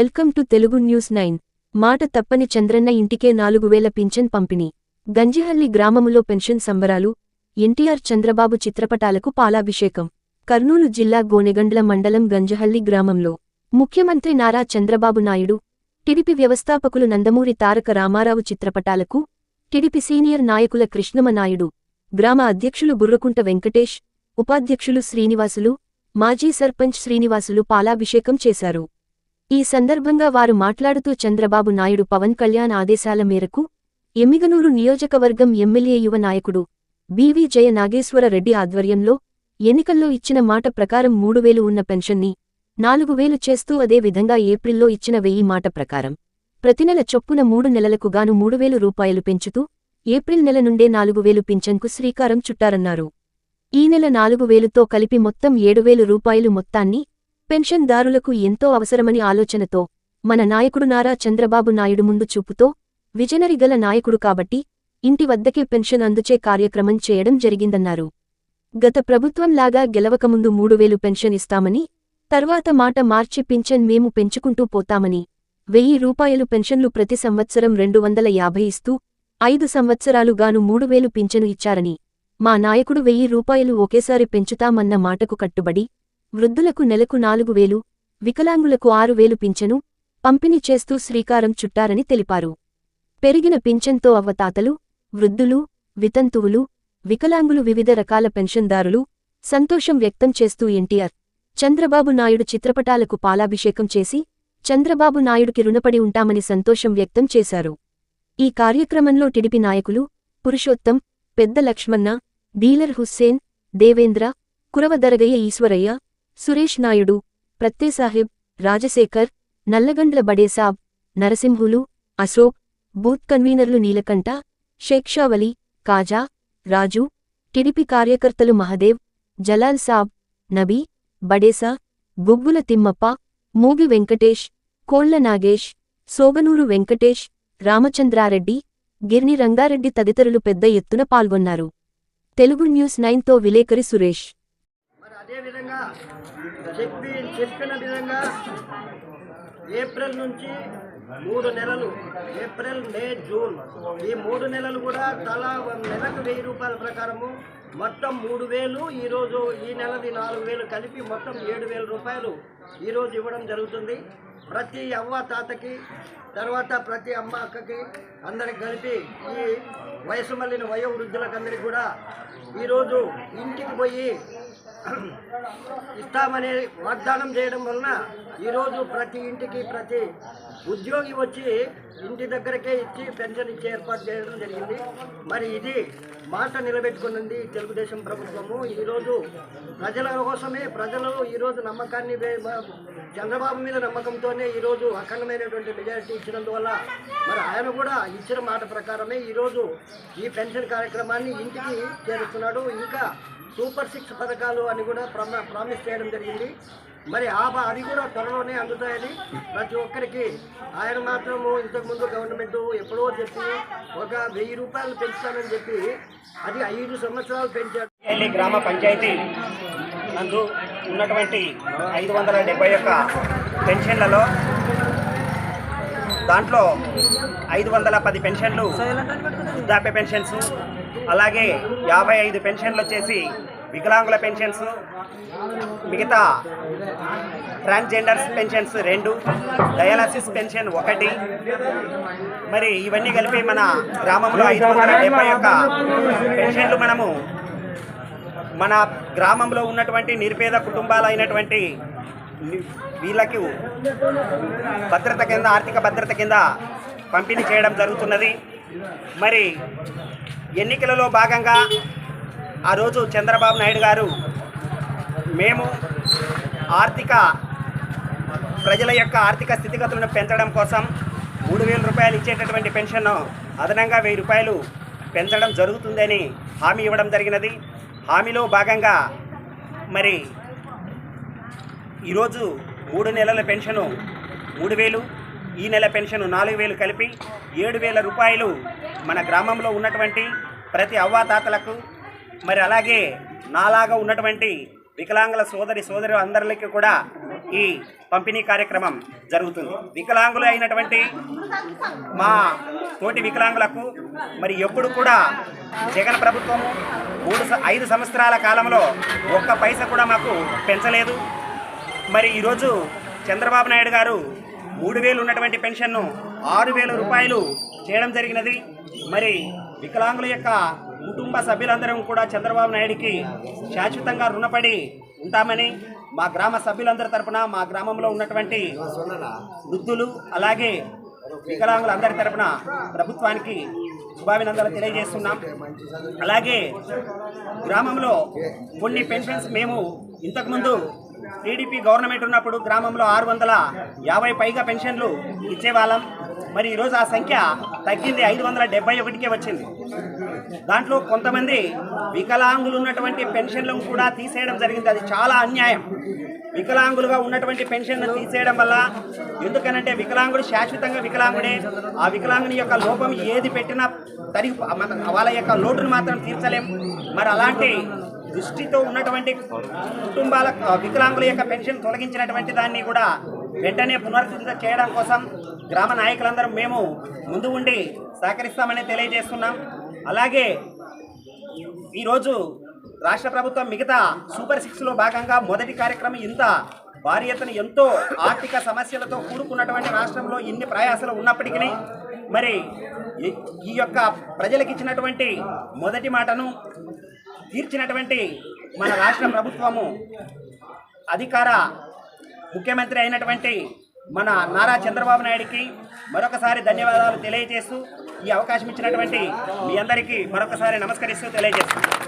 Welcome to Telugu news nine. మాట తప్పని చంద్రన్న ఇంటికే నాలుగు వేల పింఛన్ పంపిణీ. గంజిహల్లి గ్రామములో పెన్షన్ సంబరాలు ఎన్టీఆర్ చంద్రబాబు చిత్రపటాలకు పాలాభిషేకం. కర్నూలు జిల్లా గోనెగండ్ల మండలం గంజహల్లి గ్రామంలో ముఖ్యమంత్రి నారా చంద్రబాబు నాయుడు టిడిపి వ్యవస్థాపకులు నందమూరి తారక రామారావు చిత్రపటాలకు టిడిపి సీనియర్ నాయకుల కృష్ణమ నాయుడు గ్రామ అధ్యక్షులు బుర్రకుంట వెంకటేష్ ఉపాధ్యక్షులు శ్రీనివాసులు మాజీ సర్పంచ్ శ్రీనివాసులు పాలాభిషేకం చేశారు. ఈ సందర్భంగా వారు మాట్లాడుతూ చంద్రబాబు నాయుడు పవన్ కళ్యాణ్ ఆదేశాల మేరకు ఎమ్మిగనూరు నియోజకవర్గం ఎమ్మెల్యే యువ నాయకుడు బీవీ జయ నాగేశ్వరరెడ్డి ఆధ్వర్యంలో ఎన్నికల్లో ఇచ్చిన మాట ప్రకారం మూడు వేలు ఉన్న పెన్షన్ని నాలుగు వేలు చేస్తూ అదే విధంగా ఏప్రిల్లో ఇచ్చిన వెయ్యి మాట ప్రకారం ప్రతి నెల చొప్పున మూడు నెలలకు గాను మూడు వేలు రూపాయలు పెంచుతూ ఏప్రిల్ నెల నుండే నాలుగు వేలు పింఛన్కు శ్రీకారం చుట్టారన్నారు. ఈ నెల నాలుగు వేలుతో కలిపి మొత్తం ఏడు వేలు రూపాయలు మొత్తాన్ని పెన్షన్దారులకు ఎంతో అవసరమని ఆలోచనతో మన నాయకుడు నారా చంద్రబాబు నాయుడు ముందు చూపుతో విజనరిగల నాయకుడు కాబట్టి ఇంటి వద్దకే పెన్షన్ అందుచే కార్యక్రమం చేయడం జరిగిందన్నారు. గత ప్రభుత్వంలాగా గెలవకముందు మూడు వేలు పెన్షన్ ఇస్తామని తర్వాత మాట మార్చి పింఛన్ మేము పెంచుకుంటూ పోతామని వెయ్యి రూపాయలు పెన్షన్లు ప్రతి సంవత్సరం రెండు వందల యాభై ఇస్తూ ఐదు సంవత్సరాలుగాను మూడు వేలు పింఛను ఇచ్చారని మా నాయకుడు వెయ్యి రూపాయలు ఒకేసారి పెంచుతామన్న మాటకు కట్టుబడి వృద్ధులకు నెలకు నాలుగు వేలు వికలాంగులకు ఆరు వేలు పింఛను పంపిణీ చేస్తూ శ్రీకారం చుట్టారని తెలిపారు. పెరిగిన పింఛన్తో అవ్వతాతలు వృద్ధులు వితంతువులు వికలాంగులు వివిధ రకాల పెన్షన్దారులు సంతోషం వ్యక్తం చేస్తూ ఎన్టీఆర్ చంద్రబాబు నాయుడు చిత్రపటాలకు పాలాభిషేకం చేసి చంద్రబాబు నాయుడికి రుణపడి ఉంటామని సంతోషం వ్యక్తం చేశారు. ఈ కార్యక్రమంలో టిడిపి నాయకులు పురుషోత్తం పెద్ద లక్ష్మణ డీలర్ హుస్సేన్ దేవేంద్ర కురవదరగయ్య ఈశ్వరయ్య సురేష్ నాయుడు ప్రత్యేసాహెబ్ రాజశేఖర్ నల్లగండ్ల బడేసాబ్ నరసింహులు అశోక్ బూత్ కన్వీనర్లు నీలకంఠ షేక్షావలి కాజా రాజు టిడిపి కార్యకర్తలు మహదేవ్ జలాల్ సాబ్ నబీ బడేసా బుగ్గుల తిమ్మప్ప మూగి వెంకటేష్ కోళ్ళ నాగేష్ సోగనూరు వెంకటేష్ రామచంద్రారెడ్డి గిర్ని రంగారెడ్డి తదితరులు పెద్ద ఎత్తున పాల్గొన్నారు. తెలుగు న్యూస్ నైన్తో విలేకరి సురేష్. మరి అదేవిధంగా చెప్పి చెప్పిన విధంగా ఏప్రిల్ నుంచి మూడు నెలలు ఏప్రిల్ మే జూన్ ఈ మూడు నెలలు కూడా తలా నెలకు వెయ్యి రూపాయల ప్రకారము మొత్తం మూడు వేలు ఈరోజు ఈ నెలది నాలుగు వేలు కలిపి మొత్తం ఏడు వేల రూపాయలు ఈరోజు ఇవ్వడం జరుగుతుంది. ప్రతి అవ్వ తాతకి తర్వాత ప్రతి అమ్మ అక్కకి అందరికి కలిపి ఈ వయసు మళ్ళిన వయో వృద్ధులకందరికి కూడా ఈరోజు ఇంటికి పోయి ఇస్తామని వాగ్దానం చేయడం వలన ఈరోజు ప్రతి ఇంటికి ప్రతి ఉద్యోగి వచ్చి ఇంటి దగ్గరకే ఇచ్చి పెన్షన్ ఇచ్చే ఏర్పాటు చేయడం జరిగింది. మరి ఇది మాట నిలబెట్టుకున్నది తెలుగుదేశం ప్రభుత్వము. ఈరోజు ప్రజల కోసమే ప్రజలు ఈరోజు నమ్మకాన్ని వే- చంద్రబాబు మీద నమ్మకంతోనే ఈరోజు అఖండమైనటువంటి మెజారిటీ ఇచ్చినందువల్ల మరి ఆయన కూడా ఇచ్చిన మాట ప్రకారమే ఈరోజు ఈ పెన్షన్ కార్యక్రమాన్ని ఇంటికి చేరుస్తున్నాడు. ఇంకా సూపర్ సిక్స్ పథకాలు అని కూడా ప్రామిస్ చేయడం జరిగింది. మరి ఆ అది కూడా త్వరలోనే అందుతాయని ప్రతి ఒక్కరికి ఆయన మాత్రము ఇంతకుముందు గవర్నమెంట్ ఎప్పుడో చెప్పి ఒక వెయ్యి రూపాయలు పెంచుతానని చెప్పి అది ఐదు సంవత్సరాలు పెంచాడు గ్రామ పంచాయతీ నందు ఉన్నటువంటి ఐదు వందల డెబ్బై యొక్క పెన్షన్లలో దాంట్లో ఐదు వందల పది పెన్షన్లు వృద్ధాప్య పెన్షన్స్ అలాగే యాభై ఐదు పెన్షన్లు వచ్చేసి వికలాంగుల పెన్షన్స్ మిగతా ట్రాన్స్జెండర్స్ పెన్షన్స్ రెండు డయాలసిస్ పెన్షన్ ఒకటి. మరి ఇవన్నీ కలిపి మన గ్రామంలో ఐదు వందల డెబ్బై ఒక్క పెన్షన్లు మనము మన గ్రామంలో ఉన్నటువంటి నిరుపేద కుటుంబాలైనటువంటి వీళ్ళకు భద్రత కింద ఆర్థిక భద్రత కింద పంపిణీ చేయడం జరుగుతున్నది. మరి ఎన్నికలలో భాగంగా ఆ రోజు చంద్రబాబు నాయుడు గారు మేము ఆర్థిక ప్రజల యొక్క ఆర్థిక స్థితిగతులను పెంచడం కోసం మూడు వేల రూపాయలు ఇచ్చేటటువంటి పెన్షన్ను అదనంగా వెయ్యి రూపాయలు పెంచడం జరుగుతుందని హామీ ఇవ్వడం జరిగినది. హామీలో భాగంగా మరి ఈరోజు మూడు నెలల పెన్షను మూడు వేలు ఈ నెల పెన్షన్ నాలుగు వేలు కలిపి ఏడు వేల రూపాయలు మన గ్రామంలో ఉన్నటువంటి ప్రతి అవ్వాతాతలకు మరి అలాగే నాలాగా ఉన్నటువంటి వికలాంగుల సోదరి సోదరు అందరికి కూడా ఈ పంపిణీ కార్యక్రమం జరుగుతుంది. వికలాంగులు అయినటువంటి మా తోటి వికలాంగులకు మరి ఎప్పుడు కూడా జగన్ ప్రభుత్వము మూడు స- ఐదు సంవత్సరాల కాలంలో ఒక్క పైస కూడా మాకు పెంచలేదు. మరి ఈరోజు చంద్రబాబు నాయుడు గారు మూడు వేలు ఉన్నటువంటి పెన్షన్ను ఆరు వేల రూపాయలు చేయడం జరిగినది. మరి వికలాంగుల యొక్క కుటుంబ సభ్యులందరం కూడా చంద్రబాబు నాయుడికి శాశ్వతంగా రుణపడి ఉంటామని మా గ్రామ సభ్యులందరి తరపున మా గ్రామంలో ఉన్నటువంటి వృద్ధులు అలాగే వికలాంగులందరి తరపున ప్రభుత్వానికి శుభాభినందనలు తెలియజేస్తున్నాం. అలాగే గ్రామంలో కొన్ని పెన్షన్స్ మేము ఇంతకుముందు టీడీపీ గవర్నమెంట్ ఉన్నప్పుడు గ్రామంలో ఆరు వందల యాభై పైగా పెన్షన్లు ఇచ్చేవాళ్ళం. మరి ఈరోజు ఆ సంఖ్య తగ్గింది ఐదు వందల డెబ్బై ఒకటికే వచ్చింది. దాంట్లో కొంతమంది వికలాంగులు ఉన్నటువంటి పెన్షన్లను కూడా తీసేయడం జరిగింది. అది చాలా అన్యాయం. వికలాంగులుగా ఉన్నటువంటి పెన్షన్ తీసేయడం వల్ల ఎందుకనంటే వికలాంగుడు శాశ్వతంగా వికలాంగుడే. ఆ వికలాంగుని యొక్క లోపం ఏది పెట్టినా తరిగి వాళ్ళ యొక్క లోటును మాత్రం తీర్చలేం. మరి అలాంటి దృష్టితో ఉన్నటువంటి కుటుంబాల వికలాంగుల యొక్క పెన్షన్ తొలగించినటువంటి దాన్ని కూడా వెంటనే పునరుద్ధరణ చేయడం కోసం గ్రామ నాయకులందరం మేము ముందు ఉండి సహకరిస్తామని తెలియజేస్తున్నాం. అలాగే ఈరోజు రాష్ట్ర ప్రభుత్వం మిగతా సూపర్ సిక్స్లో భాగంగా మొదటి కార్యక్రమం ఇంత భారీ ఎత్తున ఎంతో ఆర్థిక సమస్యలతో కూడుకున్నటువంటి రాష్ట్రంలో ఇన్ని ప్రయాసాలు ఉన్నప్పటికీ మరి ఈ- ఈ యొక్క ప్రజలకు ఇచ్చినటువంటి మొదటి మాటను తీర్చినటువంటి మన రాష్ట్ర ప్రభుత్వము అధికార ముఖ్యమంత్రి అయినటువంటి మన నారా చంద్రబాబు నాయుడికి మరొకసారి ధన్యవాదాలు తెలియజేస్తూ ఈ అవకాశం ఇచ్చినటువంటి మీ అందరికీ మరొకసారి నమస్కరిస్తూ తెలియజేస్తున్నాను.